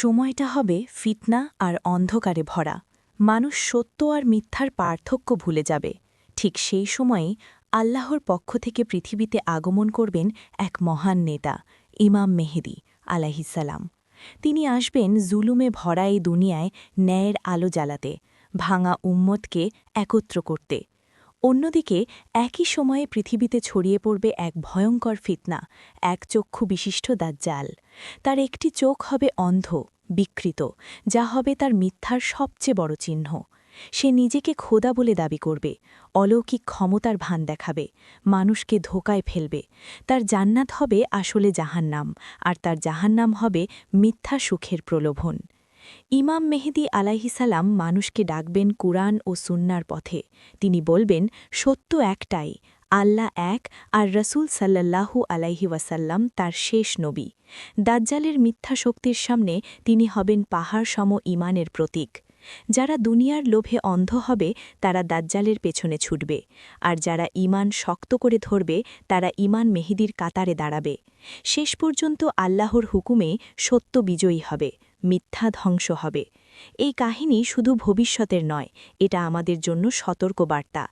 সময়টা হবে ফিতনা আর অন্ধকারে ভরা। মানুষ সত্য আর মিথ্যার পার্থক্য ভুলে যাবে। ঠিক সেই সময়েই আল্লাহর পক্ষ থেকে পৃথিবীতে আগমন করবেন এক মহান নেতা, ইমাম মেহেদি আলাহিসাল্লাম তিনি আসবেন জুলুমে ভরা এই দুনিয়ায় ন্যায়ের আলো জ্বালাতে, ভাঙা উম্মতকে একত্র করতে। অন্যদিকে, একই সময়ে পৃথিবীতে ছড়িয়ে পড়বে এক ভয়ঙ্কর ফিতনা, এক চক্ষু বিশিষ্ট দাজ্জাল। তার একটি চোখ হবে অন্ধ, বিকৃত, যা হবে তার মিথ্যার সবচেয়ে বড় চিহ্ন। সে নিজেকে খোদা বলে দাবি করবে, অলৌকিক ক্ষমতার ভান দেখাবে, মানুষকে ধোকায় ফেলবে। তার জান্নাত হবে আসলে জাহান্নাম, আর তার জাহান্নাম হবে মিথ্যা সুখের প্রলোভন। ইমাম মেহেদি আলাইহিসালাম মানুষকে ডাকবেন কুরআন ও সুন্নার পথে। তিনি বলবেন, সত্য একটাই, আল্লাহ এক আর রসুল সাল্লাল্লাহু আলাইহি ওয়াসাল্লাম তার শেষ নবী। দাজ্জালের মিথ্যা শক্তির সামনে তিনি হবেন পাহাড় সম ইমানের প্রতীক। যারা দুনিয়ার লোভে অন্ধ হবে, তারা দাজ্জালের পেছনে ছুটবে। আর যারা ইমান শক্ত করে ধরবে, তারা ইমান মেহেদির কাতারে দাঁড়াবে। শেষ পর্যন্ত আল্লাহর হুকুমে সত্য বিজয়ী হবে। মিথ্যা ধ্বংস হবে। এই কাহিনী শুধু ভবিষ্যতের নয়, এটা আমাদের জন্য সতর্ক বার্তা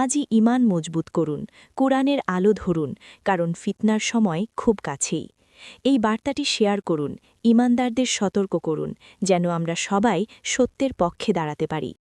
আজই ইমান মজবুত করুন, কোরআনের আলো ধরুন, কারণ ফিতনার সময় খুব কাছেই। এই বার্তাটি শেয়ার করুন ইমানদারদের সতর্ক করুন, যেন আমরা সবাই সত্যের পক্ষে দাঁড়াতে পারি।